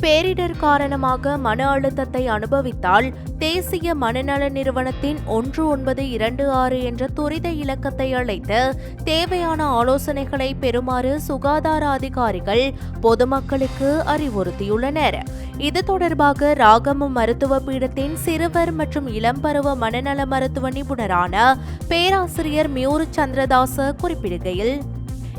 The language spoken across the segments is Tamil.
பேரிடர் காரணமாக மன அழுத்தத்தை அனுபவித்தால் தேசிய மனநல நிறுவனத்தின் ஒன்று ஒன்பது இரண்டு ஆறு என்ற துரித இலக்கத்தை அழைத்து தேவையான ஆலோசனைகளை பெறுமாறு சுகாதார அதிகாரிகள் பொதுமக்களுக்கு அறிவுறுத்தியுள்ளனர். இது தொடர்பாக ராகம மருத்துவ பீடத்தின் சிறுவர் மற்றும் இளம்பருவ மனநல மருத்துவ நிபுணரான பேராசிரியர் மியூரு சந்திரதாச குறிப்பிடுகையில்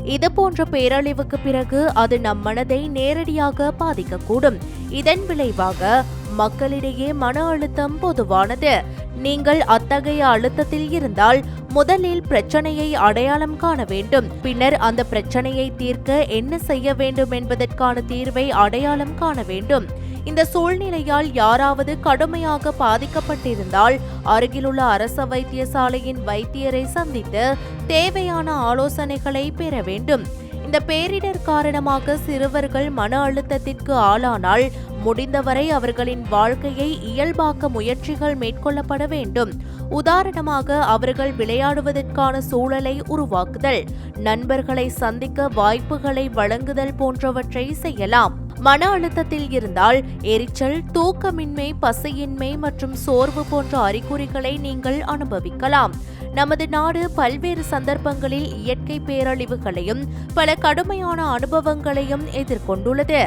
இதுபோன்ற பேரழிவுக்கு பிறகு அது நம் மனதை நேரடியாக பாதிக்கக்கூடும். இதன் விளைவாக மக்களிடையே மன அழுத்தம் பொதுவானது. நீங்கள் அத்தகைய அழுத்தத்தில் இருந்தால் முதலில் பிரச்சனையை அடையாளம் காண வேண்டும். பின்னர் அந்த பிரச்சனையை தீர்க்க என்ன செய்ய வேண்டும் என்பதற்கான தீர்வை அடையாளம் காண வேண்டும். இந்த சூழ்நிலையால் யாராவது கடுமையாக பாதிக்கப்பட்டிருந்தால் அருகிலுள்ள அரச வைத்தியசாலையின் வைத்தியரை சந்தித்து தேவையான ஆலோசனைகளை பெற வேண்டும். இந்த பேரிடர் காரணமாக சிறுவர்கள் மன அழுத்தத்திற்கு ஆளானால் முடிந்தவரை அவர்களின் வாழ்க்கையை இயல்பாக்க முயற்சிகள் மேற்கொள்ளப்பட வேண்டும். உதாரணமாக அவர்கள் விளையாடுவதற்கான சூழலை உருவாக்குதல் நண்பர்களை சந்திக்க வாய்ப்புகளை வழங்குதல் போன்றவற்றை செய்யலாம். மன அழுத்தத்தில் இருந்தால் எரிச்சல் தூக்கமின்மை பசியின்மை மற்றும் சோர்வு போன்ற அறிகுறிகளை நீங்கள் அனுபவிக்கலாம். நமது நாடு பல்வேறு சந்தர்ப்பங்களில் இயற்கை பேரழிவுகளையும் பல கடுமையான அனுபவங்களையும் எதிர்கொண்டுள்ளது.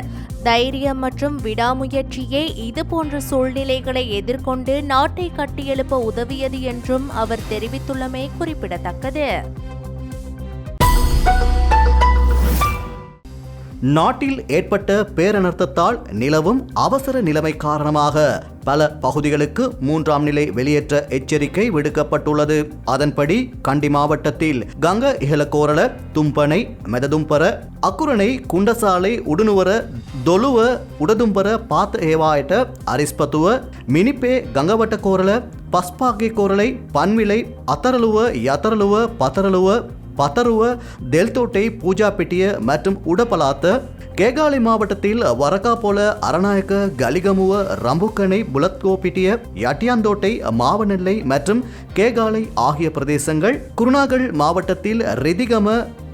தைரியம் மற்றும் விடாமுயற்சியே இது போன்ற சூழ்நிலைகளை எதிர்கொண்டு நாட்டை கட்டியெழுப்ப உதவியது என்றும் அவர் தெரிவித்துள்ளமை குறிப்பிடத்தக்கது. நாட்டில் ஏற்பட்ட பேரனர்த்தத்தால் நிலவும் அவசர நிலைமை காரணமாக பல பகுதிகளுக்கு மூன்றாம் நிலை வெளியேற்ற எச்சரிக்கை விடுக்கப்பட்டுள்ளது. அதன்படி கண்டி மாவட்டத்தில் கங்க இகலக்கோரல தும்பனை மெததும்பர அக்குரணை குண்டசாலை உடுனுவர தொலுவ உடதும்பர பாத்த ஏவாயட்ட அரிஸ்பத்துவ மினிப்பே கங்கவட்ட கோரள பஸ்பாகே கோரலை பன்விலை அத்தரலுவ யத்தரலுவ பத்தரலுவ பத்தருவ தெல்தோட்டை பூஜா பெட்டிய மற்றும் உடபலாத்த கேகாலை மாவட்டத்தில் வரகாபோல அரநாயக்க கலிகமுவ ரம்புக்கனை புலத்கோபிட்டிய யட்டியாந்தோட்டை மாவனெல்லை மற்றும் கேகாலை ஆகிய பிரதேசங்கள் குருணாகல் மாவட்டத்தில் ரிதிகம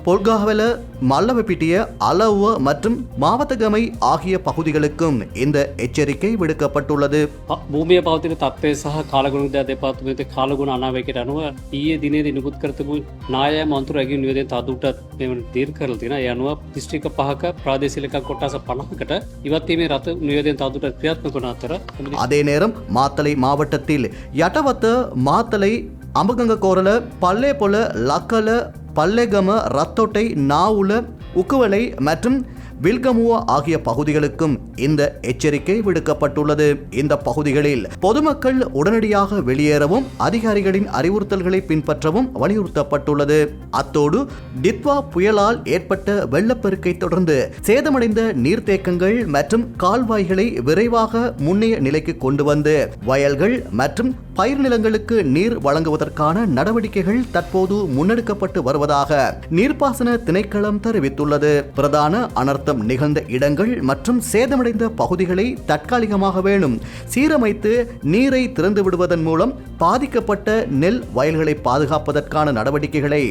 பொல்காவல மல்லவப்பிட்டிய அளவ மற்றும் மாவத்தகமை ஆகிய பகுதிகளுக்கும் இந்த எச்சரிக்கை விடுக்கப்பட்டுள்ளது ප- භූමිය පවතින තත්වය සහ කාලගුණ දෙපාත්මත කාලගුණ අනාවකට අනුව ඒ දිනේ නිකුත් කරතපු නාය මන්තුර ඇගේ නිවදෙන් තදුටත් මෙම දීර් කරල තින යනුව තිස්ට්‍රික පහක ප්‍රාදේශිලක කොටස පණහකට ඉවත්ීමේ රත නිවදෙන් තදුට ක්‍රියාත්ම කොන අතර அதே நேரம் மாத்தளை மாவட்டத்தில் யட்டவத்த மாத்தளை அம்பகங்க கோரல பல்லே பொல லக்கல பல்லேகம ரத்தோட்டை நாவுல உக்குவலை மற்றும் வில்கமுவா ஆகிய பகுதிகளுக்கும் இந்த எச்சரிக்கை விடுக்கப்பட்டுள்ளது. இந்த பகுதிகளில் பொதுமக்கள் உடனடியாக வெளியேறவும் அதிகாரிகளின் அறிவுறுத்தல்களை பின்பற்றவும் வலியுறுத்தப்பட்டுள்ளது. அத்தோடு டித்வா புயலால் ஏற்பட்ட வெள்ளப்பெருக்கை தொடர்ந்து சேதமடைந்த நீர்த்தேக்கங்கள் மற்றும் கால்வாய்களை விரைவாக முன்னைய நிலைக்கு கொண்டு வந்து வயல்கள் மற்றும் பயிர் நிலங்களுக்கு நீர் வழங்குவதற்கான நடவடிக்கைகள் தற்போது முன்னெடுக்கப்பட்டு வருவதாக நீர்ப்பாசன திணைக்களம் தெரிவித்துள்ளது. பிரதான அனர்த்தம் நிகழ்ந்த இடங்கள் மற்றும் சேதமடைந்த பகுதிகளை தற்காலிகமாக வேணும். சீரமைத்து நீரை திறந்து விடுவதன் மூலம் பாதிக்கப்பட்ட நெல் வயல்களை பாதுகாப்பதற்கான நடவடிக்கைகளை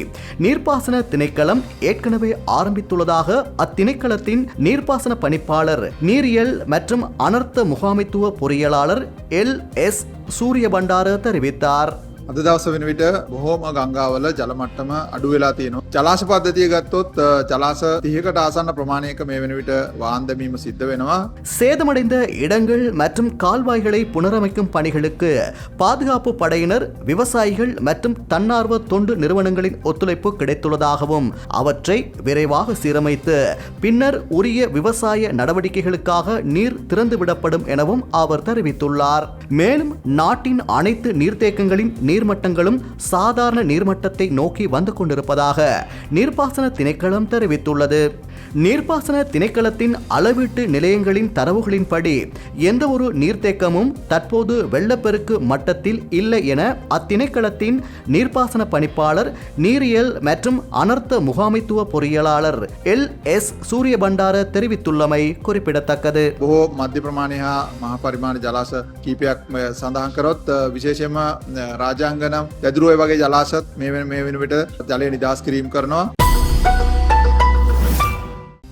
நீர்ப்பாசன திணைக்களம் ஏற்கனவே ஆரம்பித்துள்ளதாக அத்திணைக்களத்தின் நீர்ப்பாசன பணிப்பாளர் நீரியல் மற்றும் அனர்த்த முகாமைத்துவ பொறியியலாளர் எல் எஸ் சூரிய பண்டார தெரிவித்தார். අද දවස වෙන විට බොහෝම ගංගාවල ජලමට්ටම අඩු වෙලා තියෙනවා. ජලාශ පද්ධතිය ගත්තොත් අ, ජලාශ 30කට ආසන්න ප්‍රමාණයක මේ වෙන විට වාන්දමීම සිද්ධ වෙනවා. சேதமடைந்த இடங்கள் மற்றும் கால்வாய்களை புனரமைக்கும் பணிகளுக்கு பாதுகாப்பு படையினர் விவசாயிகள் மற்றும் தன்னார்வ தொண்டு நிறுவனங்களின் ஒத்துழைப்பு கிடைத்துள்ளதாகவும் அவற்றை விரைவாக சீரமைத்து பின்னர் உரிய விவசாய நடவடிக்கைகளுக்காக நீர் திறந்துவிடப்படும் எனவும் அவர் தெரிவித்துள்ளார் மேலும் நாட்டின் அனைத்து நீர்த்தேக்கங்களின் நீர்மட்டங்களும் சாதாரண நீர்மட்டத்தை நோக்கி வந்து கொண்டிருப்பதாக நீர்ப்பாசன திணைக்களம் தெரிவித்துள்ளது. நீர்ப்பாசன திணைக்களத்தின் அளவீட்டு நிலையங்களின் தரவுகளின்படி எந்தவொரு நீர்த்தேக்கமும் தற்போது வெள்ளப்பெருக்கு மட்டத்தில் இல்லை என அத்திணைக்களத்தின் நீர்ப்பாசன பணிப்பாளர் நீரியல் மற்றும் அனர்த்த முகாமைத்துவ பொறியியலாளர் எல். எஸ். சூரிய பண்டார தெரிவித்துள்ளமை குறிப்பிடத்தக்கது. ஓ மத்திய பிரமாணிய மகாபரிமாண ஜலாச கீபியாக் சந்தான் கரோத் விசேஷமா ராஜாங்கனம் எதிரோ வகை ஜலாசத் மேவின் மேவின் விட்டு ஜலை நிதாஸ் கரணும்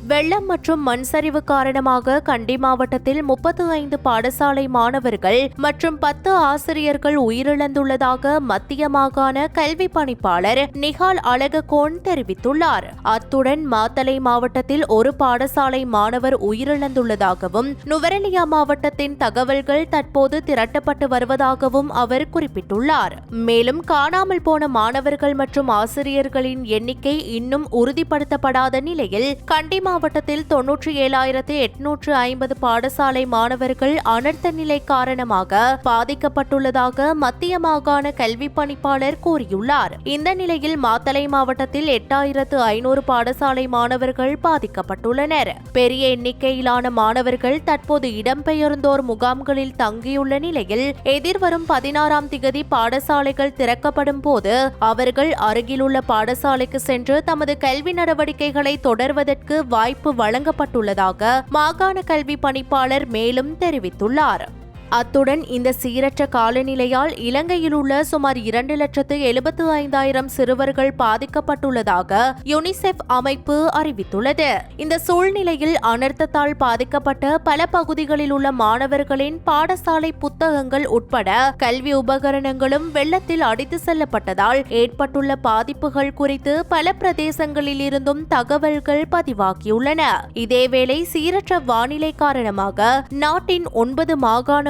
வெள்ளம் மற்றும் மண் சரிவு காரணமாக கண்டி மாவட்டத்தில் முப்பத்து ஐந்து பாடசாலை மாணவர்கள் மற்றும் பத்து ஆசிரியர்கள் உயிரிழந்துள்ளதாக மத்திய மாகாண கல்வி பணிப்பாளர் நிகால் அழககோன் தெரிவித்துள்ளார். அத்துடன் மாத்தலை மாவட்டத்தில் ஒரு பாடசாலை மாணவர் உயிரிழந்துள்ளதாகவும் நுவரெலியா மாவட்டத்தின் தகவல்கள் தற்போது திரட்டப்பட்டு வருவதாகவும் அவர் குறிப்பிட்டுள்ளார். மேலும் காணாமல் போன மாணவர்கள் மற்றும் ஆசிரியர்களின் எண்ணிக்கை இன்னும் உறுதிப்படுத்தப்படாத நிலையில் கண்டி மாவட்டத்தில் தொன்னூற்றி ஏழாயிரத்து எட்நூற்று ஐம்பது பாடசாலை மாணவர்கள் அனர்த்த நிலை காரணமாக பாதிக்கப்பட்டுள்ளதாக மத்திய மாகாண கல்வி பணிப்பாளர் கூறியுள்ளார். இந்த நிலையில் மாத்தலை மாவட்டத்தில் எட்டாயிரத்து ஐநூறு பாடசாலை மாணவர்கள் பாதிக்கப்பட்டுள்ளனர். பெரிய எண்ணிக்கையிலான மாணவர்கள் தற்போது இடம்பெயர்ந்தோர் முகாம்களில் தங்கியுள்ள நிலையில் எதிர்வரும் பதினாறாம் திகதி பாடசாலைகள் திறக்கப்படும் போது அவர்கள் அருகிலுள்ள பாடசாலைக்கு சென்று தமது கல்வி நடவடிக்கைகளை தொடர்வதற்கு வாய்ப்பு வழங்கப்பட்டுள்ளதாக மாகாண கல்வி பணிப்பாளர் மேலும் தெரிவித்துள்ளார். அத்துடன் இந்த சீரற்ற காலநிலையால் இலங்கையில் உள்ள சுமார் இரண்டு லட்சத்து எழுபத்து ஐந்தாயிரம் சிறுவர்கள் பாதிக்கப்பட்டுள்ளதாக யுனிசெஃப் அமைப்பு அறிவித்துள்ளது. இந்த சூழ்நிலையில் அனர்த்தத்தால் பாதிக்கப்பட்ட பல பகுதிகளில் உள்ள மாணவர்களின் பாடசாலை புத்தகங்கள் உட்பட கல்வி உபகரணங்களும் வெள்ளத்தில் அடித்து செல்லப்பட்டதால் ஏற்பட்டுள்ள பாதிப்புகள் குறித்து பல பிரதேசங்களில் இருந்தும் தகவல்கள் பதிவாகியுள்ளன. இதேவேளை சீரற்ற வானிலை காரணமாக நாட்டின் ஒன்பது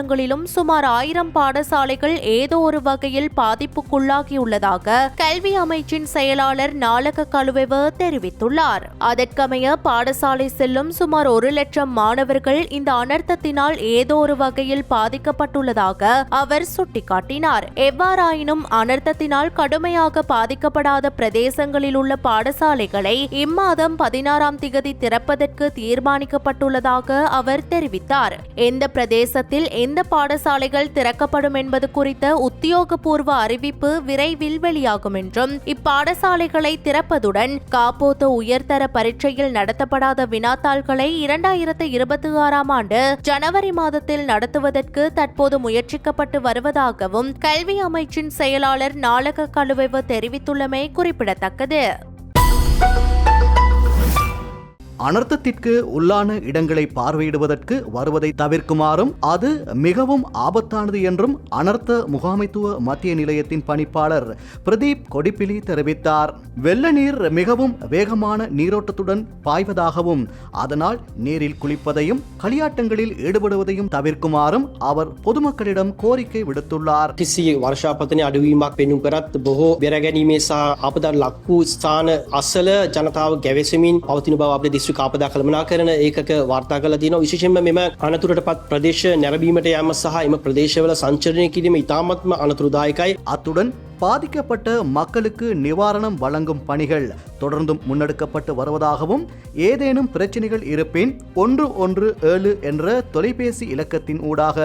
மாவட்டங்களிலும் சுமார் ஆயிரம் பாடசாலைகள் ஏதோ ஒரு வகையில் பாதிப்புக்குள்ளாகியுள்ளதாக கல்வி அமைச்சின் செயலாளர் நாளக கழுவெவ தெரிவித்துள்ளார். அதற்கமைய பாடசாலை செல்லும் சுமார் ஒரு லட்சம் மாணவர்கள் இந்த அனர்த்தத்தினால் ஏதோ ஒரு வகையில் பாதிக்கப்பட்டுள்ளதாக அவர் சுட்டிக்காட்டினார். எவ்வாறாயினும் அனர்த்தத்தினால் கடுமையாக பாதிக்கப்படாத பிரதேசங்களில் உள்ள பாடசாலைகளை இம்மாதம் பதினாறாம் திகதி திறப்பதற்கு தீர்மானிக்கப்பட்டுள்ளதாக அவர் தெரிவித்தார். எந்த பிரதேசத்தில் எந்த பாடசாலைகள் திறக்கப்படும் என்பது குறித்த உத்தியோகபூர்வ அறிவிப்பு விரைவில் வெளியாகும் என்றும் இப்பாடசாலைகளை திறப்பதுடன் காப்போத்த உயர்தர பரீட்சையில் நடத்தப்படாத வினாத்தாள்களை இரண்டாயிரத்து இருபத்தி ஆறாம் ஆண்டு ஜனவரி மாதத்தில் நடத்துவதற்கு தற்போது முயற்சிக்கப்பட்டு வருவதாகவும் கல்வி அமைச்சின் செயலாளர் நாளக கழுவெவ தெரிவித்துள்ளமை குறிப்பிடத்தக்கது. அனர்த்தத்திற்கு உள்ளான இடங்களை பார்வையிடுவதற்கு வருவதை தவிர்க்குமாறும் அது மிகவும் ஆபத்தானது என்றும் அனர்த்த முகாமைத்துவ மத்திய நிலையத்தின் பணிப்பாளர் பிரதீப் கொடிப்பிலி தெரிவித்தார் வெள்ள நீர் மிகவும் வேகமான நீரோட்டத்துடன் பாய்வதாகவும் அதனால் நீரில் குளிப்பதையும் களியாட்டங்களில் ஈடுபடுவதையும் தவிர்க்குமாறும் அவர் பொதுமக்களிடம் கோரிக்கை விடுத்துள்ளார் කිසි වර්ෂාපතනය අඩුවීමක් පෙනුම් කරත් බොහෝ බෙරගැනීමේ සහ අපදර ලක්වූ ස්ථාන අස්සල ජනතාව ගැවසමින් පවතින බව අප දිස්ත්‍රික් ආපදා කළමනා කරන ඒකක වාර්තා කළ තින විශෂෙන්ම මෙම අනතුරට පත් ප්‍රදේශ නැරබීමට යම සහ එම ප්‍රදේශවල සංචරණය කිරීම ඉතාමත්ම අනතුරුදායකයි அத்துடன் பாதிக்கப்பட்ட மக்களுக்கு நிவாரணம் வழங்கும் பணிகள் தொடர்ந்தும் முன்னெடுக்கப்பட்டு வருவதாகவும் ஏதேனும் பிரச்சனைகள் இருப்பின் ஒன்று ஒன்று ஏழு என்ற தொலைபேசி இலக்கத்தின் ஊடாக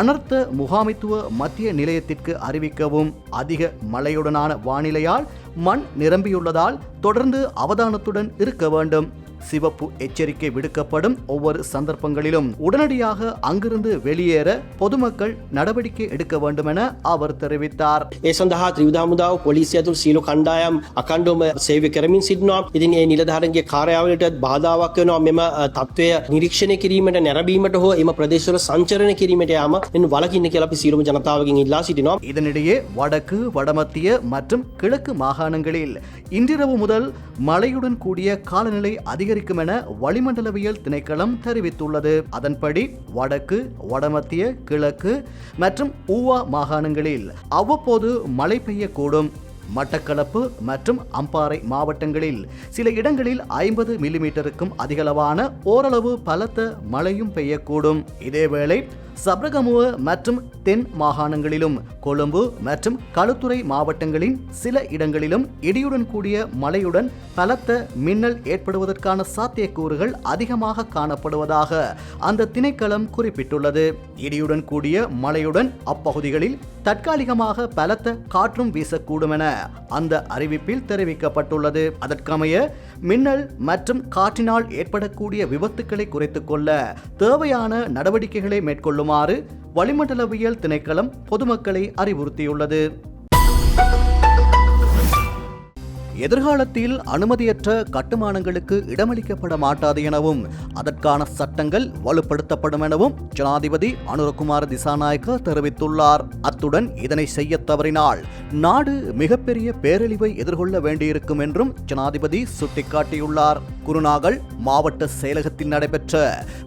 அனர்த்த முகாமைத்துவ மத்திய நிலையத்திற்கு அறிவிக்கவும் அதிக மழையுடனான வானிலையால் மண் நிரம்பியுள்ளதால் தொடர்ந்து அவதானத்துடன் இருக்க வேண்டும் சிவப்பு எச்சரிக்கை விடுக்கப்படும் ஒவ்வொரு சந்தர்ப்பங்களிலும் உடனடியாக அங்கிருந்து வெளியேற பொதுமக்கள் நடவடிக்கை எடுக்க வேண்டும் என அவர் தெரிவித்தார் ඒ සඳහා ත්‍රිවිධාමුදාව පොලිසිය ඇතුළු සියලු කණ්ඩායම් අකණ්ඩුවම සේවය කරමින් සිටිනවා. ඉතින් ඒ නිලධාරන්ගේ කාර්යාවලට බාධාවක් වෙනවා මෙම අ, තත්ත්වය නිරීක්ෂණය කිරීමට නැරබීමට හෝ එම ප්‍රදේශවල සංචරණය කිරීමට යාම මෙන්න වලකින්න කියලා අපි සියලුම ජනතාවගෙන් ඉල්ලා සිටිනවා. இதனிடையே வடக்கு வடமத்திய மற்றும் கிழக்கு மாகாணங்களில் இன்றிரவு முதல் மழையுடன் கூடிய காலநிலை அதிகரிக்கும் என வளிமண்டலவியல் திணைக்களம் தெரிவித்துள்ளது. அதன்படி வடக்கு வடமத்திய கிழக்கு மற்றும் ஊவா மாகாணங்களில் அவ்வப்போது மழை பெய்யக்கூடும். மட்டக்களப்பு மற்றும் அம்பாறை மாவட்டங்களில் சில இடங்களில் ஐம்பது மில்லிமீட்டருக்கும் அதிகளவான ஓரளவு பலத்த மழையும் பெய்யக்கூடும். இதேவேளை சப்ரகமுவ மற்றும் தென் மாகாணங்களிலும் கொழும்பு மற்றும் களுத்துறை மாவட்டங்களின் சில இடங்களிலும் இடியுடன் கூடிய மழையுடன் பலத்த மின்னல் ஏற்படுவதற்கான சாத்தியக்கூறுகள் அதிகமாக காணப்படுவதாக அந்த திணைக்களம் குறிப்பிட்டுள்ளது. இடியுடன் கூடிய மழையுடன் அப்பகுதிகளில் தற்காலிகமாக பலத்த காற்றும் வீசக்கூடும் என அந்த அறிவிப்பில் தெரிவிக்கப்பட்டுள்ளது. அதற்கமைய மின்னல் மற்றும் காற்றினால் ஏற்படக்கூடிய விபத்துக்களை குறைத்துக் கொள்ள தேவையான நடவடிக்கைகளை மேற்கொள்ளுமாறு வளிமண்டலவியல் திணைக்களம் பொதுமக்களை அறிவுறுத்தியுள்ளது. எதிர்காலத்தில் அனுமதியற்ற கட்டுமானங்களுக்கு இடமளிக்கப்பட மாட்டாது எனவும் அதற்கான சட்டங்கள் வலுப்படுத்தப்படும் எனவும் ஜனாதிபதி அனுரகுமார் திசாநாயக்க தெரிவித்துள்ளார். அத்துடன் இதனை செய்ய தவறினால் நாடு மிகப்பெரிய பேரழிவை எதிர்கொள்ள வேண்டியிருக்கும் என்றும் ஜனாதிபதி சுட்டிக்காட்டியுள்ளார். குருநாகல் மாவட்ட செயலகத்தில் நடைபெற்ற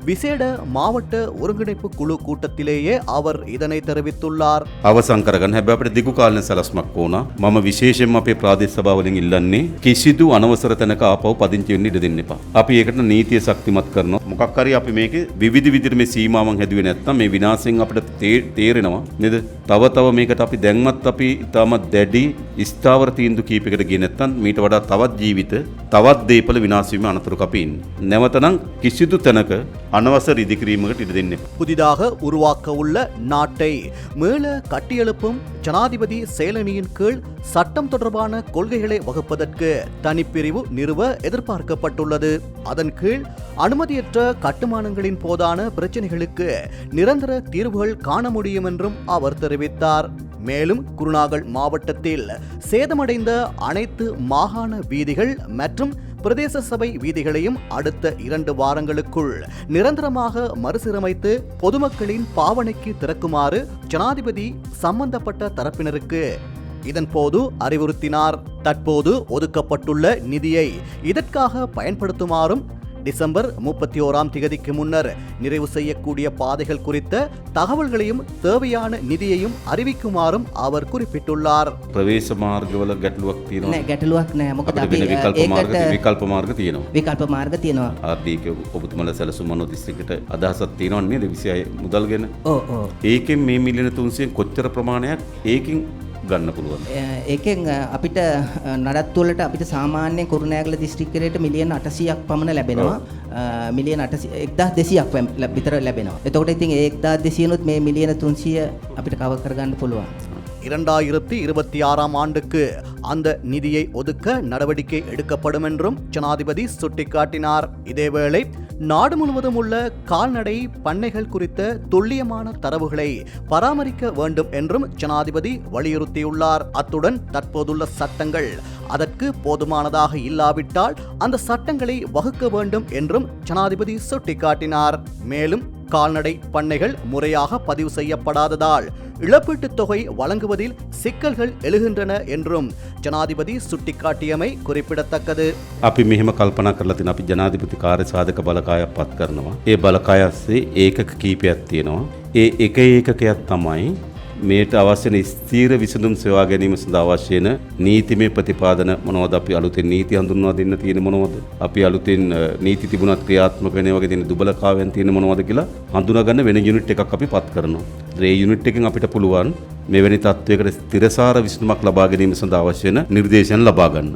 விசேட மாவட்ட ஒருங்கிணைப்பு குழு கூட்டத்திலேயே அவர் இதனை தெரிவித்துள்ளார் අවසං කරගන්න හැබැ අපට දිගු කාලන සැලස්මක් ඕන මම විශේෂෙන් අපේ ප්‍රාදේශ සභාවලින් ඉල්ලන්නේ කිසිදු අනවසර තැනක ආපව් පදිංචි වෙන්න ඉඩ දෙන්න එපා. අපි ඒකට නීතිය ශක්තිමත් කරනවා. මොකක් හරි අපි මේක විවිධ විදිහට මේ සීමාවන් හැදුවේ නැත්නම් මේ විනාශයෙන් අපිට තේ- තේරෙනවා නේද? තව තව මේකට අපි දැන්වත් අපි තාමත් දැඩි ස්ථාවර තීන්දුව කීපයකට ගියේ නැත්නම් මීට වඩා තවත් ජීවිත තවත් දේපල විනාශ වීම අනතුරක අපි ඉන්නේ. නැවතනම් කිසිදු තැනක අනවසර ඉදිකිරීමකට ඉඩ දෙන්න එපා. புதிதாக உருவாக்க உள்ள நாட்டை மீள கட்டியெழுப்பும் ஜனாதிபதி செயலணியின் கீழ் சட்டம் தொடர்பான கொள்கைகளை வகுப்பதற்கு தனிப்பிரிவு நிறுவ எதிர்பார்க்கப்பட்டுள்ளது அதன் கீழ் அனுமதியற்ற கட்டுமானங்களின் போதான பிரச்சினைகளுக்கு நிரந்தர தீர்வுகள் காண முடியும் என்றும் அவர் தெரிவித்தார் மேலும் குருநாகல் மாவட்டத்தில் சேதமடைந்த அனைத்து மாகாண வீதிகள் மற்றும் பிரதேச சபை வீதிகளையும் அடுத்த இரண்டு வாரங்களுக்குள் நிரந்தரமாக மறுசீரமைத்து பொதுமக்களின் பாவனைக்கு திறக்குமாறு ஜனாதிபதி சம்பந்தப்பட்ட தரப்பினருக்கு இதன்போது அறிவுறுத்தினார். தற்போது ஒதுக்கப்பட்டுள்ள நிதியை இதற்காக பயன்படுத்துமாறும் டிசம்பர் முப்பத்தி ஓராம் திகதிக்கு முன்னர் நிறைவு செய்யக்கூடிய பாதைகள் குறித்த தகவல்களையும் தேவையான நிதியையும் அறிவிக்குமாறும் அவர் குறிப்பிட்டுள்ளார் ප්‍රවේශ මාර්ගවල ගැටලුවක් තියෙනවා. නෑ ගැටලුවක් නෑ මොකද අපිට අපි වෙන විකල්ප මාර්ග ඒකට විකල්ප මාර්ග තියෙනවා. විකල්ප මාර්ග තියෙනවා ආර්ථික ඔබතුමල සැලසුම් මනෝ දිස්ත්‍රික්කයට අදහසක් තියෙනවා නේද 26 මුදල් ගැන? ඕ ඕ ඒකෙන් මේ මිලියන 300 කොච්චර ප්‍රමාණයක් ඒකෙන් ගන්න පුළුවන්? ඒකෙන් අපිට නඩත්තුවලට අපිට සාමාන්‍ය කුරුණෑගල දිස්ත්‍රික්කරයට මිලියන අටසියක් පමණ ලැබෙනවා මිලියන අට එක්දා දෙසියක් විතර ලැබෙනවා එතකොට ඉතින් ඒක්දා දෙසියනුත් මේ මිලියන තුන්සිය අපිට කව කරගන්න පුළුවන් இரண்டாயிரத்தி இருபத்தி ஆறாம் ஆண்டுக்கு அந்த நிதியை ஒதுக்க நடவடிக்கை எடுக்கப்படும் என்றும் ஜனாதிபதி சுட்டிக்காட்டினார் இதேவேளை நாடு முழுவதும் உள்ள கால்நடை பண்ணைகள் குறித்த துல்லியமான தரவுகளை பராமரிக்க வேண்டும் என்றும் ஜனாதிபதி வலியுறுத்தியுள்ளார். அத்துடன் தற்போதுள்ள சட்டங்கள் அதற்கு போதுமானதாக இல்லாவிட்டால் அந்த சட்டங்களை வகுக்க வேண்டும் என்றும் ஜனாதிபதி சுட்டிக்காட்டினார். மேலும் கால்நடை பண்ணைகள் முறையாக பதிவு செய்யப்படாததால் இழப்பீட்டுத் தொகை வழங்குவதில் சிக்கல்கள் எழுகின்றன என்றும் ஜனாதிபதி சுட்டிக்காட்டியமை குறிப்பிடத்தக்கது අපි මෙහෙම කල්පනා කරලා තින අපි ජනාධිපති කාර්ය සාධක බලකායක් පත් කරනවා. ඒ බලකායස්සේ ඒකක කීපයක් තියෙනවා. ඒ එක ඒකකයක් තමයි මේට අවශ්‍යන ස්තීර විසඳුම් සොයා ගැනීම සඳහා අවශ්‍ය වෙන නීතිමය ප්‍රතිපාදන මොනවද අපි අලුතෙන් නීති හඳුන්වා දෙන්න තියෙන මොනවද අපි අලුතෙන් අ, නීති තිබුණත් ක්‍රියාත්මක වෙන වගේ තියෙන දුබලතාවයන් තියෙන මොනවද කියලා හඳුනාගන්න වෙන යුනිට් එකක් අපි පත් කරනවා. ඒ යුනිට් එකෙන් අපිට පුළුවන් මෙවැනි තත්ත්වයකට ස්ථිරසාර විසඳුමක් ලබා ගැනීම සඳහා අවශ්‍ය වෙන නිර්දේශන ලබා ගන්න.